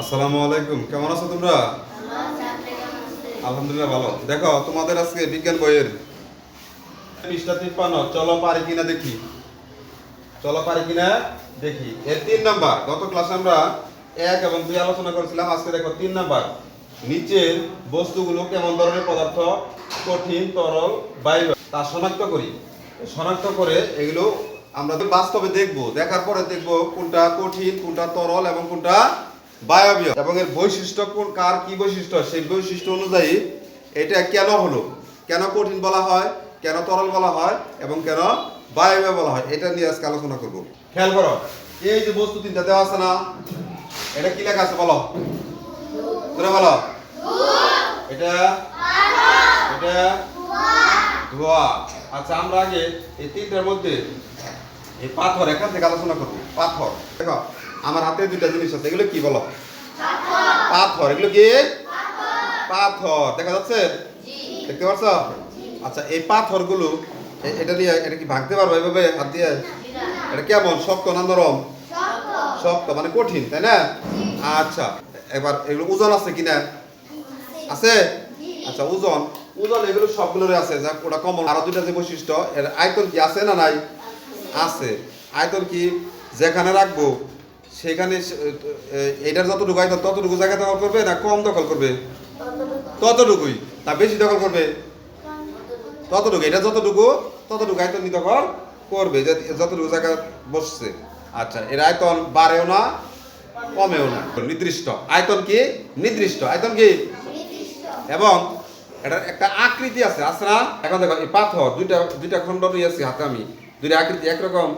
আসসালামু আলাইকুম। কেমন আছো তোমরা? আলহামদুলিল্লাহ ভালো। দেখো, তোমাদের আজকে বিজ্ঞান বইয়ের পৃষ্ঠা তিপ্পান্ন, চলো পারি কিনা দেখি। চলো পারি কিনা দেখি। এর তিন নাম্বার, গত ক্লাসে আমরা এক এবং দুই আলোচনা করেছিলাম, আজকে দেখো তিন নাম্বার। নিচের বস্তুগুলো কেমন ধরনের পদার্থ? কঠিন, তরল, বায়ু। তা শনাক্ত করি। শনাক্ত করে এগুলো আমরা বাস্তবে দেখব, দেখার পরে দেখব কোনটা কঠিন, কোনটা তরল এবং কোনটা বায়বীয়। এবং এর বৈশিষ্ট্য কোন, কার কি বৈশিষ্ট্য? সেই বৈশিষ্ট্য অনুযায়ী এটা কেন হলো? কেন কঠিন বলা হয়? কেন তরল বলা হয়? এবং কেন বায়বীয় বলা হয়? এটা নিয়ে আজকে আলোচনা করব। খেয়াল করো, এই যে বস্তু তিনটা দেওয়া আছে না, এটা কি লেখা আছে বলো? তোরা বলো। এটা এটা ধোয়া। আচ্ছা আমরা আগে এই তিনটার মধ্যে এই পাথর এখান থেকে আলোচনা করব। পাথর, দেখো। আমার হাতে দুইটা জিনিস আছে, এগুলো কি বলো? পাথর, এগুলো কি? পাথর, দেখা যাচ্ছে? দেখতে পাচ্ছ? আচ্ছা এই পাথরগুলো এটা দিয়ে এটা কি ভাঙতে পারব এভাবে হাত দিয়ে? এটা কেমন? শক্ত না নরম? শক্ত মানে কঠিন, তাই না? আচ্ছা এবার এগুলো ওজন আছে কিনা? আছে? আচ্ছা ওজন। ওজন এগুলো সবগুলোরই আছে যা ওটা কমন আরও দুইটা যে বৈশিষ্ট্য, এর আয়তন কি আছে না নাই? আছে। আয়তন কি? যেখানে রাখব সেখানে এটার যতটুকু আয়তন ততটুকু জায়গা দখল করবে না কম দখল করবে? ততটুকুই। না বেশি দখল করবে? ততটুকু এটা যতটুকু ততটুকু আয়তন নি দখল করবে যতটুকু জায়গা বসছে। আচ্ছা এর আয়তন বাড়েও না কমেও না। নির্দিষ্ট। আয়তন কি? নির্দিষ্ট। আয়তন কি? এবং এটার একটা আকৃতি আছে আছে না? এখন দেখো এই পাথর দুইটা দুইটা খণ্ড নিয়ে আছি হাতে আমি। দুইটা আকৃতি একরকম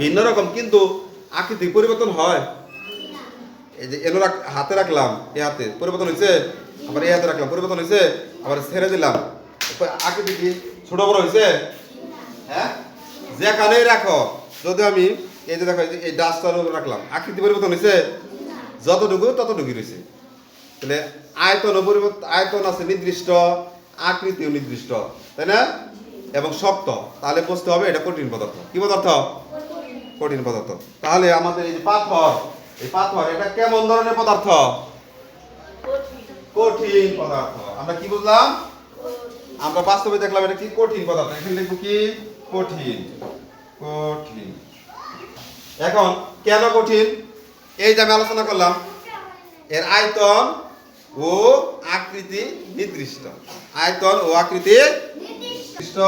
ভিন্ন রকম কিন্তু আকৃতি পরিবর্তন হয়। এই যে এলো হাতে রাখলাম, এ হাতে। পরিবর্তন হয়েছে আবার এই হাতে রাখলাম। পরিবর্তন হয়েছে আবার ছেড়ে দিলাম। আকৃতি কি? ছোট বড় হয়েছে হ্যাঁ? যেখানেই রাখো। যদি আমি এই যে দেখো, এই ডাস্টার উপর রাখলাম। আকৃতি পরিবর্তন হয়েছে যতটুকু ততটুকু রয়েছে তাহলে আয়তন পরিবর্তন আয়তন আছে নির্দিষ্ট, আকৃতিও নির্দিষ্ট, তাই না? এবং শক্ত। তাহলে বুঝতে হবে এটা কঠিন পদার্থ। কি পদার্থ? কঠিন পদার্থ। তাহলে আমাদের এই যে পাথর, এই পাথর, এটা কেমন ধরনের পদার্থ? কঠিন পদার্থ। আমরা কি বুঝলাম? আমরা বাস্তবে দেখলাম এটা কি কঠিন পদার্থ। এখানে লিখব কি? কঠিন। কঠিন। এখন কেন কঠিন? এই যে আমি আলোচনা করলাম, এর আয়তন ও আকৃতি নির্দিষ্ট। আয়তন ও আকৃতি নির্দিষ্ট।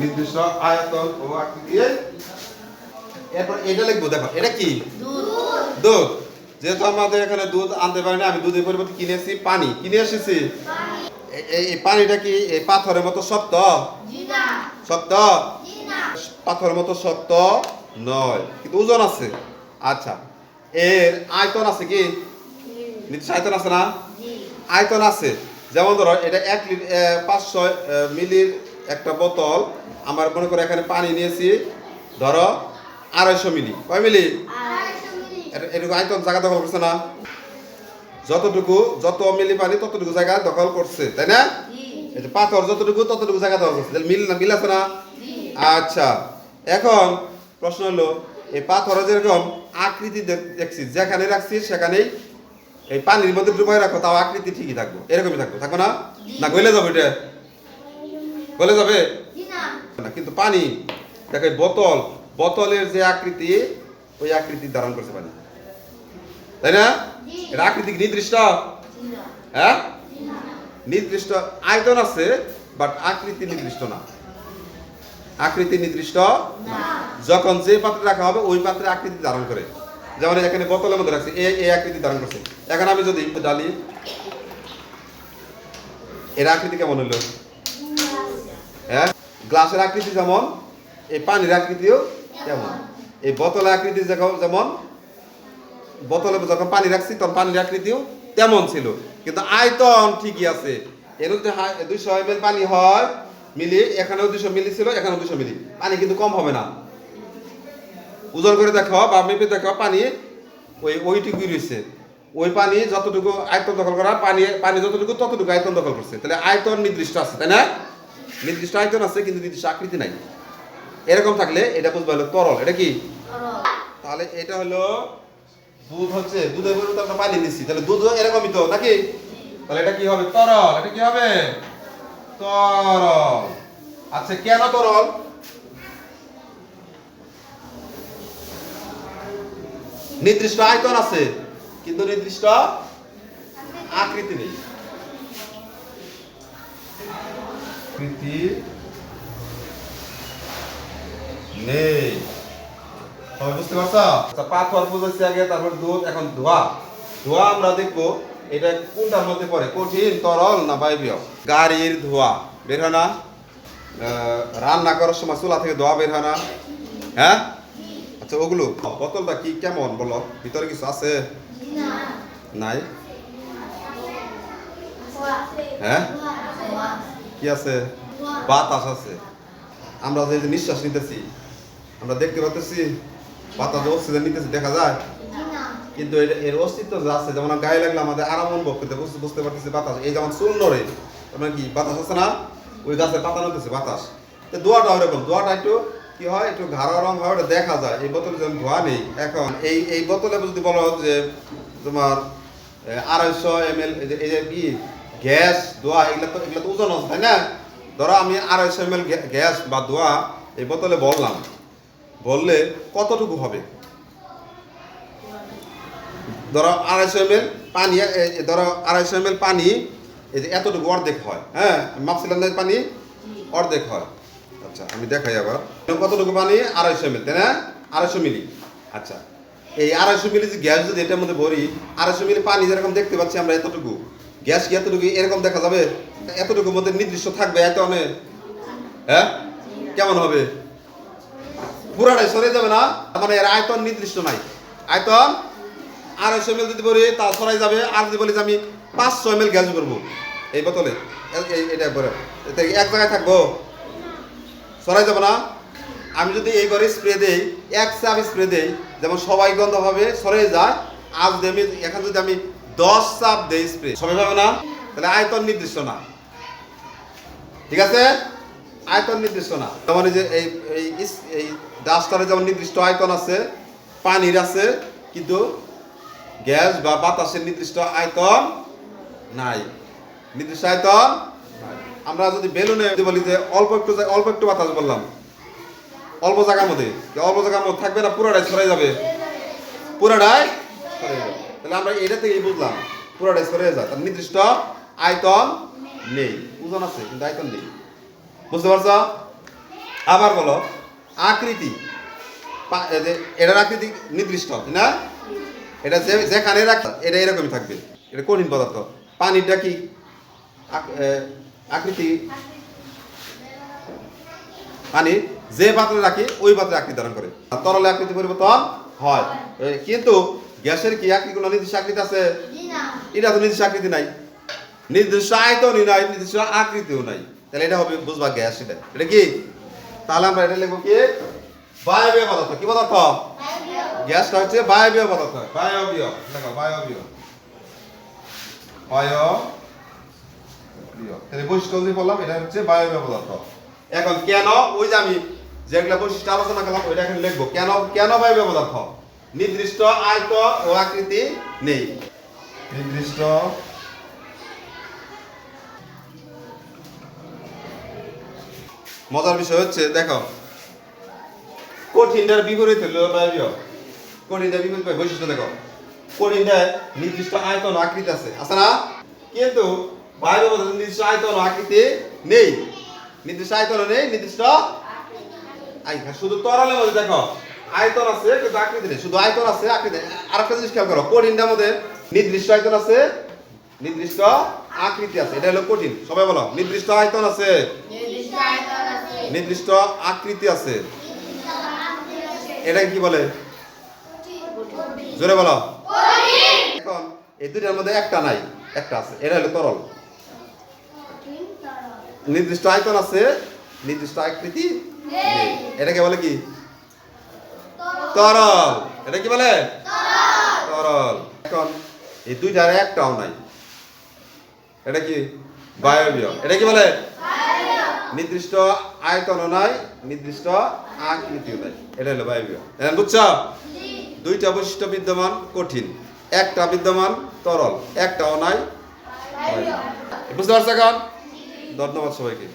নির্দিষ্ট আয়তন ও আকৃতি। এরপর এটা লিখব দেখো এটা কি? দুধ। যেহেতু আমাদের এখানে দুধ আনতে পারি না আমি দুধের পরিবর্তে কিনেছি পানি। কিনে এসেছি? এই এই পানিটা কি এই পাথরের মতো শক্ত? শক্ত? পাথরের মতো শক্ত নয়। কিন্তু ওজন আছে। আচ্ছা এর আয়তন আছে কি? নির্দিষ্ট আয়তন আছে না? আয়তন আছে। যেমন ধরো এটা এক লিটার পাঁচশো মিলির একটা বোতল আমার মনে করো এখানে পানি নিয়েছি ধরো আড়াইশো মিলি। কয় মিলি? এটা- এটুকু আয়তন জায়গা দখল করছে না? যতটুকু যত মিলি পানি ততটুকু জায়গা দখল করছে তাই না? এই পাথর যতটুকু ততটুকু জায়গা দখল করছে। মিল না মিল আছে না? আচ্ছা। এখন প্রশ্ন হলো এই পাথরে যেরকম আকৃতি দেখ- দেখছি যেখানে রাখছি সেখানেই এই পানির মধ্যে ডুবাই রাখো তাও আকৃতি ঠিকই থাকব। এরকমই থাকব। থাকব না? না গলে যাবে এটা? গলে যাবে? না কিন্তু পানি। দেখো বোতল বোতলের যে আকৃতি ওই আকৃতি ধারণ করছে পানি। তাই না? এটা আকৃতি নির্দিষ্ট? হ্যাঁ? নির্দিষ্ট আয়তন আছে বাট আকৃতি নির্দিষ্ট না। আকৃতি নির্দিষ্ট না। যখন যে পাত্রে রাখা হবে ওই পাত্রে আকৃতি ধারণ করে। যেমন এখানে বোতলের মধ্যে রাখছে এই এই আকৃতি ধারণ করছে। এখন আমি যদি ডালি এর আকৃতি কেমন হলো? হ্যাঁ? গ্লাসের আকৃতি যেমন, এই পানির আকৃতিও তেমন। এই বোতলের আকৃতি যেমন- বোতলে যখন পানি রাখছি, তখন পানির আকৃতিও তেমন ছিল। কিন্তু আয়তন ঠিকই আছে। এর যদি দুইশো এম পানি হয়, মিলি, এখানেও দুশো মিলি ছিল, এখানেও দুশো মিলি। পানি কিন্তু কম হবে না। ওজন করে দেখো বা মেপে দেখো, পানি ওই ওইটুকুই রয়েছে। ওই পানি যতটুকু আয়তন দখল করা, পানি পানি যতটুকু, ততটুকু আয়তন দখল করছে। তাহলে আয়তন নির্দিষ্ট আছে, তাই না? নির্দিষ্ট আয়তন আছে কিন্তু নির্দিষ্ট আকৃতি নাই। এরকম থাকলে এটা বুঝবা হলো তরল। এটা কি? তাহলে এটা হলো দুধ হচ্ছে দুধের পরিবর্তে আমরা পানি নিচ্ছি তাহলে দুধ এরকমই তো নাকি? তাহলে এটা কি হবে? তরল। এটা কি হবে? তরল। আচ্ছা কেন তরল? নির্দিষ্ট আয়তন আছে কিন্তু নির্দিষ্ট আকৃতি নেই। আকৃতি নেই। সবাই বুঝতে পারছ? আচ্ছা পাথর বুঝেছি আগে তারপর দুধ এখন ধোয়া ধোয়া আমরা দেখব এটা কোনটার মধ্যে পড়ে? কঠিন তরল না বায়বীয়? গাড়ির ধোয়া। বের হয় না? রান্না করার সময় চুলা থেকে ধোয়া বের হয় না? হ্যাঁ? আচ্ছা ওগুলো। বোতলটা কি কেমন বলো? ভিতরে কিছু আছে? নাই? হ্যাঁ? কি আছে? বাতাস আছে। আমরা যে নিঃশ্বাস নিতেছি, আমরা দেখতে পাচ্ছি বাতাস অক্সিজেন নিতেছি, দেখা যায়? কিন্তু এর অস্তিত্ব যে আছে, যেমন গায়ে লাগলে আমাদের আরাম অনুভব করতে বুঝতে বুঝতে পারতেছি বাতাস। এই যেমন চুল নড়ে মানে কি, বাতাস আছে না? ওই গাছের পাতা নড়তেছে, বাতাস। তো দোয়াটা ওরকম দোয়াটা একটু কি হয়, একটু ঘাড়া রং হয়, ওটা দেখা যায়। এই বোতলে যেমন ধোয়া নেই, এখন এই এই বোতলে যদি বলো যে তোমার আড়াইশো এম এল এই যে কি? গ্যাস, দোয়া, এগুলো তো এগুলো তো ওজন আছে, তাই না? ধরো আমি আড়াইশো এম গ্যাস বা দোয়া এই বোতলে বললাম। বললে কতটুকু হবে? ধরো আড়াইশো এম পানি ধরো আড়াইশো এম এল পানি, এই যে এতটুকু অর্ধেক হয় হ্যাঁ? মাপছিলাম পানি অর্ধেক হয়। আচ্ছা আমি দেখাই আবার। কতটুকু পানি? আড়াইশো এম তাই না? আড়াইশো মিলি। আচ্ছা এই আড়াইশো মিলি যে গ্যাস যদি এটার মধ্যে ভরি, আড়াইশো মিলি পানি যেরকম দেখতে পাচ্ছি আমরা এতটুকু। গ্যাস কি এতটুকু এরকম দেখা যাবে? এতটুকুর মধ্যে নির্দিষ্ট থাকবে এত অনেক হ্যাঁ? কেমন হবে? পুরাটাই সরে যাবে না? মানে এর আয়তন নির্দিষ্ট নাই। আয়তন আড়াইশো এম যদি বলি তা সরাই যাবে। আর যদি বলি যে আমি পাঁচশো এম এল গ্যাস করব, এই বোতলে এটা করে এক জায়গায় থাকব? সরাই যাবে না? আমি যদি এই ঘরে স্প্রে দেই, এক চাপ স্প্রে দেই, যেমন সবাই গন্ধ হবে সরে যায় আজ যদি আমি, এখন যদি আমি দশ চাপ দেই স্প্রে সবাই পাবে না? তাহলে আয়তন নির্দিষ্ট না। ঠিক আছে? আয়তন নির্দিষ্ট না। এই যে এই এই ডাস্টারে যেমন নির্দিষ্ট আয়তন আছে, পানির আছে, কিন্তু গ্যাস বা বাতাসের নির্দিষ্ট আয়তন নাই। নির্দিষ্ট আয়তন আমরা যদি বেলুনে বলি যে অল্প একটু অল্প একটু বাতাস বললাম, অল্প জায়গার মধ্যে অল্প জায়গার মধ্যে থাকবে না, পুরোটাই সরে যাবে। পুরোটাই সরে যাবে। তাহলে আমরা এটা থেকেই বুঝলাম, পুরোটাই সরে যায় তার নির্দিষ্ট আয়তন নেই, ওজন আছে, কিন্তু আয়তন নেই। বুঝতে পারছ? আবার বলো, আকৃতি। এটার আকৃতি নির্দিষ্ট না? এটা যে, যেখানে রাখ এটা এরকমই থাকবে। এটা কঠিন পদার্থ। পানিটা কি? আকৃতি? পানি যে পাত্রে রাখি, ওই পাত্রে আকৃতি ধারণ করে। তরলে আকৃতি পরিবর্তন হয়। কিন্তু গ্যাসের কি আকৃতি কোনো নির্দিষ্ট আকৃতি আছে? এটা তো নির্দিষ্ট আকৃতি নাই। নির্দিষ্ট আয়তনই নাই নির্দিষ্ট আকৃতিও নাই। তাহলে এটা হবে বুঝবা গ্যাস এটা। এটা কি? তাহলে আমরা এটা লিখব কি? বায়বীয় পদার্থ। কি পদার্থ? গ্যাসটা হচ্ছে বায়বীয় পদার্থ। বায়বীয়। দেখো বায়বীয়। বায়বীয়। তাহলে বৈশিষ্ট্য যদি বললাম এটা হচ্ছে বায়বীয় পদার্থ। এখন কেন? ওই যে আমি যেগুলা বৈশিষ্ট্য আলোচনা করলাম ওইটা এখন লিখব। কেন কেন বায়বীয় পদার্থ? নির্দিষ্ট আয়তন ও আকৃতি নেই। নির্দিষ্ট মজার বিষয় হচ্ছে দেখো কঠিনটার বিপরীত হলো কঠিনটার বিপরীত হয়, বৈশিষ্ট্য দেখো। কঠিনটা নির্দিষ্ট আয়তন আকৃতি আছে। আছে না? কিন্তু পদার্থের নির্দিষ্ট আয়তন আকৃতি নেই। নির্দিষ্ট আয়তন নেই নির্দিষ্ট শুধু তরলের মধ্যে দেখো। আয়তন আছে কিন্তু আকৃতি নেই। শুধু আয়তন আছে আকৃতি আর একটা জিনিস খেয়াল করো কঠিনটার মধ্যে নির্দিষ্ট আয়তন আছে নির্দিষ্ট আকৃতি আছে। এটা হলো কঠিন। সবাই বলো নির্দিষ্ট আয়তন আছে। নির্দিষ্ট আকৃতি আছে। এটা কি বলে? জোরে বলো। এখন এই দুইটার মধ্যে একটা নাই একটা আছে। এটা হলো তরল। নির্দিষ্ট আয়তন আছে নির্দিষ্ট আকৃতি এটাকে বলে কি? তরল। এটা কি বলে? তরল। এখন এই দুইটার একটাও নাই। এটা কি? বায়বীয়। এটা কি বলে? নির্দিষ্ট আয়তনও নাই নির্দিষ্ট আকৃতিও নাই। এটা হলো বায়বীয়। বুঝছ? দুইটা বৈশিষ্ট্য বিদ্যমান কঠিন। একটা বিদ্যমান তরল। একটাও নাই। বুঝতে পারছ এখন? ধন্যবাদ সবাইকে।